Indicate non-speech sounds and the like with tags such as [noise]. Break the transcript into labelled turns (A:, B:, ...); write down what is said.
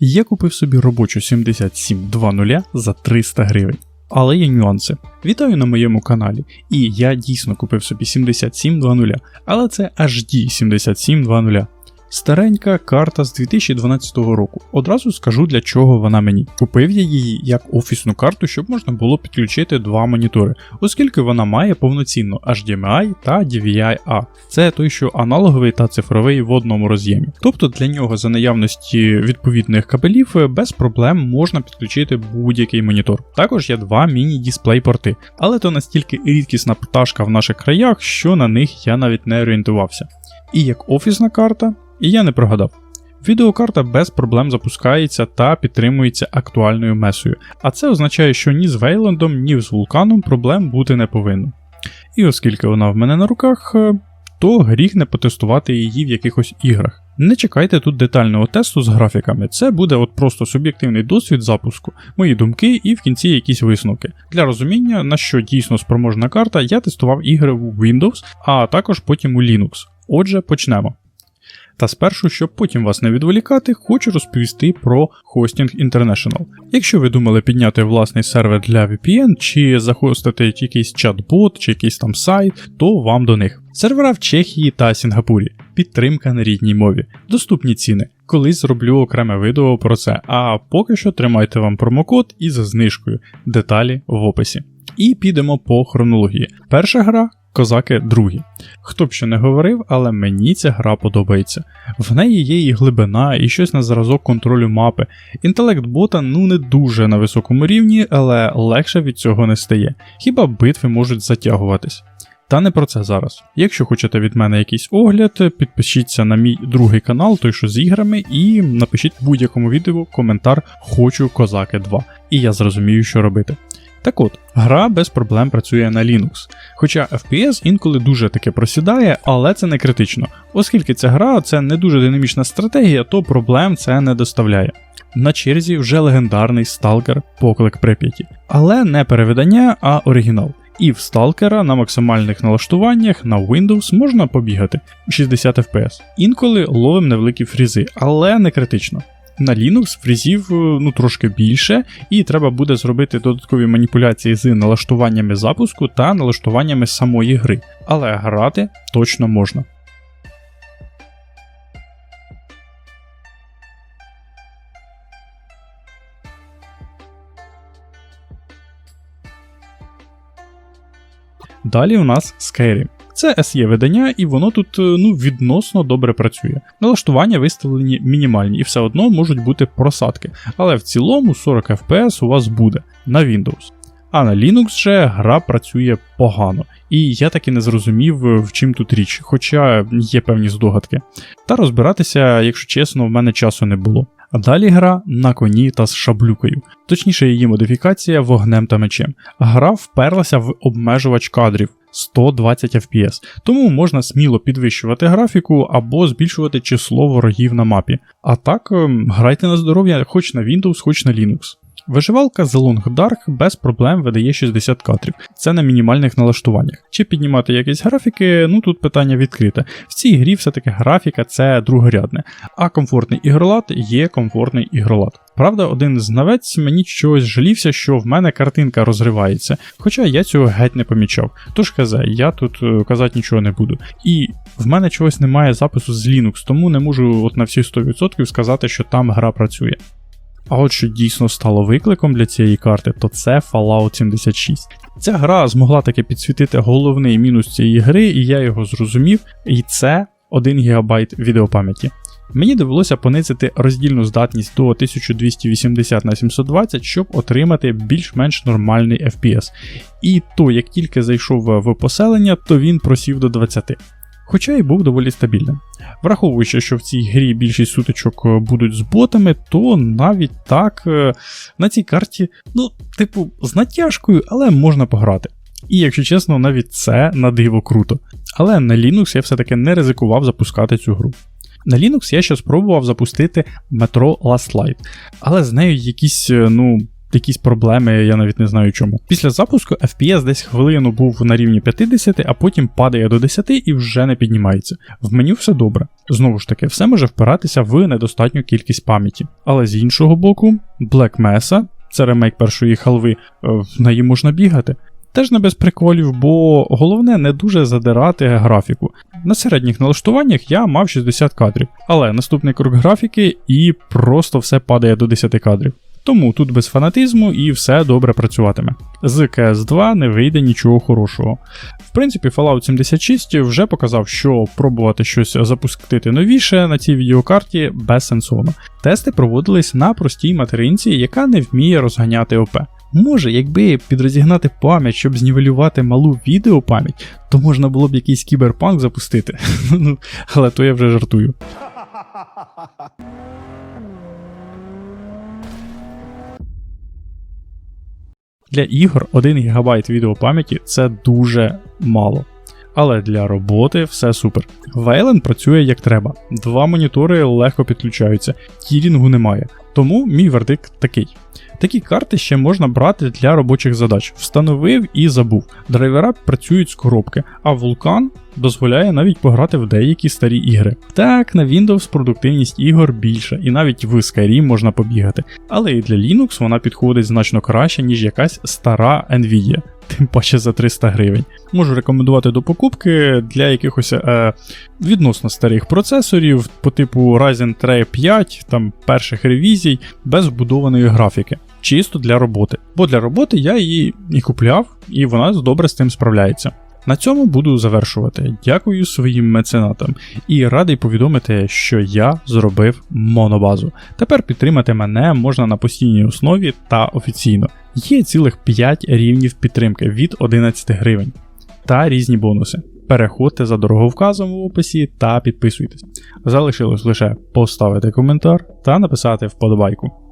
A: Я купив собі робочу 7720 за 300 гривень. Але є нюанси. Вітаю на моєму каналі. І я дійсно купив собі 7720, але це HD 7720. Старенька карта з 2012 року. Одразу скажу для чого вона мені. Купив я її як офісну карту, щоб можна було підключити два монітори, оскільки вона має повноцінно HDMI та DVI-A. Це той, що аналоговий та цифровий в одному роз'ємі. Тобто для нього за наявності відповідних кабелів без проблем можна підключити будь-який монітор. Також є два міні-дисплей порти, але то настільки рідкісна пташка в наших краях, що на них я навіть не орієнтувався. І як офісна карта, і я не прогадав. Відеокарта без проблем запускається та підтримується актуальною месою, а це означає, що ні з Вейландом, ні з вулканом проблем бути не повинно. І оскільки вона в мене на руках, е, то гріх не потестувати її в якихось іграх. Не чекайте тут детального тесту з графіками, це буде от просто суб'єктивний досвід запуску, мої думки і в кінці якісь висновки. Для розуміння, на що дійсно спроможна карта, я тестував ігри у Windows, а також потім у Linux. Отже, почнемо. Та спершу, щоб потім вас не відволікати, хочу розповісти про Hosting International. Якщо ви думали підняти власний сервер для VPN чи захостити якийсь чат-бот чи якийсь там сайт, то вам до них. Сервера в Чехії та Сінгапурі, підтримка на рідній мові, доступні ціни. Колись зроблю окреме відео про це, а поки що тримайте вам промокод із знижкою, деталі в описі. І підемо по хронології. Перша гра Козаки другі. Хто б що не говорив, але мені ця гра подобається. В неї є і глибина, і щось на зразок контролю мапи. Інтелект бота ну не дуже на високому рівні, але легше від цього не стає. Хіба битви можуть затягуватись. Та не про це зараз. Якщо хочете від мене якийсь огляд, підпишіться на мій другий канал, той що з іграми, і напишіть в будь-якому відео коментар Хочу Козаки 2, і я зрозумію, що робити. Так от, гра без проблем працює на Linux. Хоча FPS інколи дуже таки просідає, але це не критично. Оскільки ця гра це не дуже динамічна стратегія, то проблем це не доставляє. На черзі вже легендарний сталкер Поклик Прип'яті. Але не перевидання, а оригінал. І в сталкера на максимальних налаштуваннях на Windows можна побігати 60 FPS. Інколи ловим невеликі фрізи, але не критично. На Linux фрізів е, ну трошки більше, і треба буде зробити додаткові маніпуляції з налаштуваннями запуску та налаштуваннями самої гри, але грати точно можна. Далі у нас Skyrim. Це SE видання, і воно тут е, ну, відносно добре працює. Налаштування виставлені мінімальні і все одно можуть бути просадки, але в цілому 40 FPS у вас буде на Windows. А на Linux же гра працює погано, і я таки не зрозумів, е, в чим тут річ, хоча є певні здогадки. Та розбиратися, якщо чесно, в мене часу не було. А далі гра на коні та з шаблюкою, точніше, її модифікація вогнем та мечем. Гра вперлася в обмежувач кадрів 120 FPS, тому можна сміло підвищувати графіку або збільшувати число ворогів на мапі. А так, ем, грайте на здоров'я хоч на Windows, хоч на Linux. Виживалка The Long Dark без проблем видає 60 кадрів, це на мінімальних налаштуваннях. Чи піднімати якісь графіки, ну тут питання відкрите. В цій грі все-таки графіка це другорядне, а комфортний ігролад є комфортний ігролад. Правда, один знавець мені чогось жалівся, що в мене картинка розривається, хоча я цього геть не помічав. Тож казе, я тут е, казати нічого не буду. І в мене чогось немає запису з Linux, тому не можу от на всі 100% сказати, що там гра працює. А от що дійсно стало викликом для цієї карти, то це Fallout 76. Ця гра змогла таки підсвітити головний мінус цієї гри, і я його зрозумів, і це 1 ГБ відеопам'яті. Мені довелося понизити роздільну здатність до 1280 на 720, щоб отримати більш-менш нормальний FPS. І то, як тільки зайшов в поселення, то він просів до 20 хоча й був доволі стабільним. Враховуючи, що в цій грі більшість сутичок е, будуть з ботами, то навіть так е, на цій карті, ну, типу, з натяжкою, але можна пограти. І, якщо чесно, навіть це на диво круто. Але на Linux я все-таки не ризикував запускати цю гру. На Linux я ще спробував запустити Metro Last Light, але з нею якісь, е, ну, якісь проблеми, я навіть не знаю чому. Після запуску FPS десь хвилину був на рівні 50, а потім падає до 10 і вже не піднімається. В меню все добре. Знову ж таки, все може впиратися в недостатню кількість пам'яті. Але з іншого боку, Black Mesa, це ремейк першої халви, е, в неї можна бігати. Теж не без приколів, бо головне не дуже задирати графіку. На середніх налаштуваннях я мав 60 кадрів, але наступний крок графіки і просто все падає до 10 кадрів. Тому тут без фанатизму і все добре працюватиме. З cs 2 не вийде нічого хорошого. В принципі, Fallout 76 вже показав, що пробувати щось запустити новіше на цій відеокарті безсенсовно. Тести проводились на простій материнці, яка не вміє розганяти ОП. Може, якби підрозігнати пам'ять, щоб знівелювати малу відеопам'ять, то можна було б якийсь кіберпанк запустити. [laughs] Ну, але то я вже жартую. [laughs] Для ігор 1 ГБ відеопам'яті це дуже мало. Але для роботи все супер. Вейлен працює як треба. Два монітори легко підключаються, тірінгу немає. Тому мій вердикт такий. Такі карти ще можна брати для робочих задач. Встановив і забув. Драйвера працюють з коробки, а Vulkan дозволяє навіть пограти в деякі старі ігри. Так, на Windows продуктивність ігор більша, і навіть в Skyrim можна побігати. Але і для Linux вона підходить значно краще, ніж якась стара Nvidia. Тим паче за 300 гривень. Можу рекомендувати до покупки для якихось е, відносно старих процесорів по типу Ryzen 3 5, там перших ревізій, без вбудованої графіки. Чисто для роботи. Бо для роботи я її і купляв, і вона добре з тим справляється. На цьому буду завершувати. Дякую своїм меценатам і радий повідомити, що я зробив монобазу. Тепер підтримати мене можна на постійній основі та офіційно. Є цілих 5 рівнів підтримки від 11 гривень та різні бонуси. Переходьте за дороговказом в описі та підписуйтесь. Залишилось лише поставити коментар та написати вподобайку.